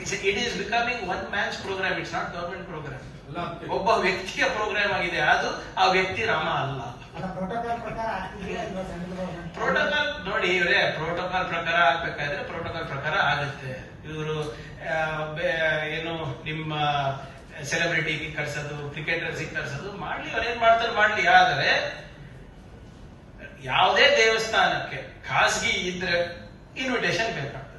It is becoming one man's programme it's not government programme ಒಬ್ಬ ವ್ಯಕ್ತಿಯ program ಆಗಿದೆ. ಅದು ಆ ವ್ಯಕ್ತಿ ರಾಮ ಅಲ್ಲ. ಪ್ರೋಟೋಕಾಲ್ ನೋಡಿ ಇವರೇ ಪ್ರೋಟೋಕಾಲ್ ಪ್ರಕಾರ ಆಗ್ಬೇಕಾದ್ರೆ ಪ್ರೋಟೋಕಾಲ್ ಪ್ರಕಾರ ಆಗುತ್ತೆ. ಇವರು ಏನು ನಿಮ್ಮ ಸೆಲೆಬ್ರಿಟಿ ಕರ್ಸೋದು ಕ್ರಿಕೆಟರ್ಸ್ ಕರ್ಸೋದು ಮಾಡ್ಲಿ ಅವ್ರು ಏನ್ ಮಾಡ್ತಾರೆ ಮಾಡ್ಲಿ. ಆದರೆ ಯಾವುದೇ ದೇವಸ್ಥಾನಕ್ಕೆ ಖಾಸಗಿ ಇದ್ರೆ ಇನ್ವಿಟೇಷನ್ ಬೇಕಾಗ್ತದೆ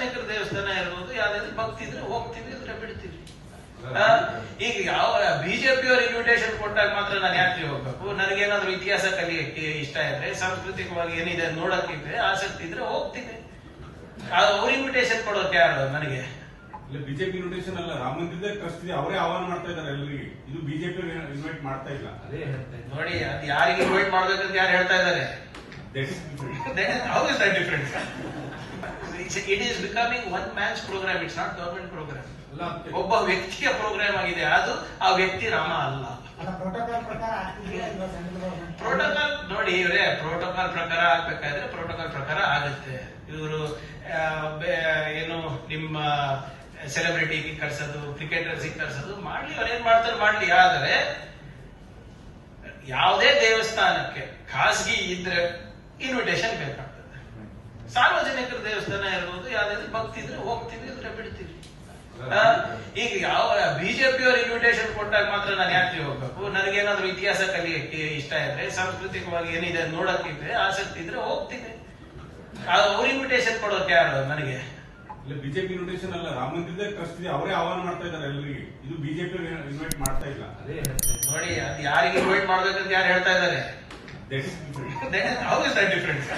ಸಾರ್ವಜನಿಕರ ದೇವಸ್ಥಾನ ಇರ್ಬೋದು ಯಾವ್ದಾದ್ರು ಭಕ್ತಿ ಇದ್ರೆ ಹೋಗ್ತೀವಿ ಇದ್ರೆ ಬಿಡ್ತೀವಿ. ಈಗ ಯಾವ ಬಿಜೆಪಿ ಅವ್ರ ಇನ್ವಿಟೇಷನ್ ಕೊಟ್ಟಾಗ ಮಾತ್ರ ನಾನು ಯಾತ್ರೆ ಹೋಗ್ಬೇಕು. ನನಗೇನಾದ್ರೂ ಇತಿಹಾಸ ಕಲಿಯಕ್ಕೆ ಇಷ್ಟ ಇದ್ರೆ ಸಾಂಸ್ಕೃತಿಕವಾಗಿ ಏನಿದೆ ನೋಡಕ್ಕಿದ್ರೆ ಆಸಕ್ತಿ ಇದ್ರೆ ಹೋಗ್ತೀನಿ. ಅವ್ರ ಇನ್ವಿಟೇಷನ್ ಕೊಡೋಕೆ ಯಾರು ನನಗೆ? ಇಲ್ಲ ಬಿಜೆಪಿ ಇನ್ವಿಟೇಷನ್ ಅಲ್ಲ ರಾಮ ಮಂದಿರದ ಟ್ರಸ್ಟ್ ಇದೆ ಅವರೇ ಆಹ್ವಾನ ಮಾಡ್ತಾ ಇದ್ದಾರೆ ಎಲ್ಲರಿಗೆ. ಇದು ಬಿಜೆಪಿ ಇನ್ವೈಟ್ ಮಾಡ್ತಾ ಇಲ್ಲ. ಅದೇ ಹೇಳ್ತಾ ನೋಡಿ ಅದು ಯಾರಿಗೆ ಇನ್ವೈಟ್ ಮಾಡ್ಬೇಕಂತ ಯಾರು ಹೇಳ್ತಾ ಇದ್ದಾರೆ. How is that different it is becoming one man's programme it's not government programme ಒಬ್ಬ ವ್ಯಕ್ತಿಯ ಪ್ರೋಗ್ರಾಮ್ ಆಗಿದೆ ಅದು ಆ ವ್ಯಕ್ತಿ ರಾಮ ಅಲ್ಲ. ಪ್ರೋಟೋಕಾಲ್ ನೋಡಿ ಇವರೇ ಪ್ರೋಟೋಕಾಲ್ ಪ್ರಕಾರ ಆಗ್ಬೇಕಾದ್ರೆ ಪ್ರೋಟೋಕಾಲ್ ಪ್ರಕಾರ ಆಗುತ್ತೆ. ಇವರು ಏನು ನಿಮ್ಮ ಸೆಲೆಬ್ರಿಟಿಗೆ ಕಳ್ಸೋದು ಕ್ರಿಕೆಟರ್ಸ್ ಕರ್ಸೋದು ಮಾಡ್ಲಿ ಅವ್ರು ಏನ್ ಮಾಡ್ತಾರೆ ಮಾಡ್ಲಿ. ಆದರೆ ಯಾವುದೇ ದೇವಸ್ಥಾನಕ್ಕೆ ಖಾಸಗಿ ಇದ್ರೆ ಇನ್ವಿಟೇಷನ್ ಬೇಕಾಗ್ತದೆ. ದೇವಸ್ಥಾನ ಇರ್ಬೋದು ಯಾವ್ದಾದ್ರು ಭಕ್ತಿ ಇದ್ರೆ ಹೋಗ್ತೀವಿ ಅಂದ್ರೆ ಬಿಡ್ತೀವಿ. ಈಗ ಯಾವ ಬಿಜೆಪಿ ಅವ್ರ ಇನ್ವಿಟೇಷನ್ ಕೊಟ್ಟಾಗ ಮಾತ್ರ ನಾನು ಯಾಕೆ ಹೋಗ್ಬೇಕು ನನಗೇನಾದ್ರೂ ಇತಿಹಾಸ ಕಲಿಯಕ್ಕೆ ಇಷ್ಟ ಇದ್ರೆ ಸಾಂಸ್ಕೃತಿಕವಾಗಿ ಏನಿದೆ ನೋಡಕ್ಕಿದ್ರೆ ಆಸಕ್ತಿ ಇದ್ರೆ ಹೋಗ್ತೀನಿ ಅವ್ರ ಇನ್ವಿಟೇಷನ್ ಕೊಡೋಕೆ ಯಾರು ನನಗೆ? ಇಲ್ಲ ಬಿಜೆಪಿ ಇನ್ವಿಟೇಷನ್ ಅಲ್ಲ ರಾಮ ಮಂದಿರದ ಟ್ರಸ್ಟ್ ಇದೆ ಅವರೇ ಆಹ್ವಾನ ಮಾಡ್ತಾ ಇದ್ದಾರೆ ಎಲ್ಲರಿಗೆ. ಇದು ಬಿಜೆಪಿ ಇನ್ವೈಟ್ ಮಾಡ್ತಾ ಇಲ್ಲ. ಅದೇ ನೋಡಿ ಅದು ಯಾರಿಗೆ ಇನ್ವೈಟ್ ಮಾಡ್ಬೇಕಂತ ಯಾರು ಹೇಳ್ತಾ ಇದ್ದಾರೆ? ಹೌದು ಡಿಫ್ರೆನ್ಸ್.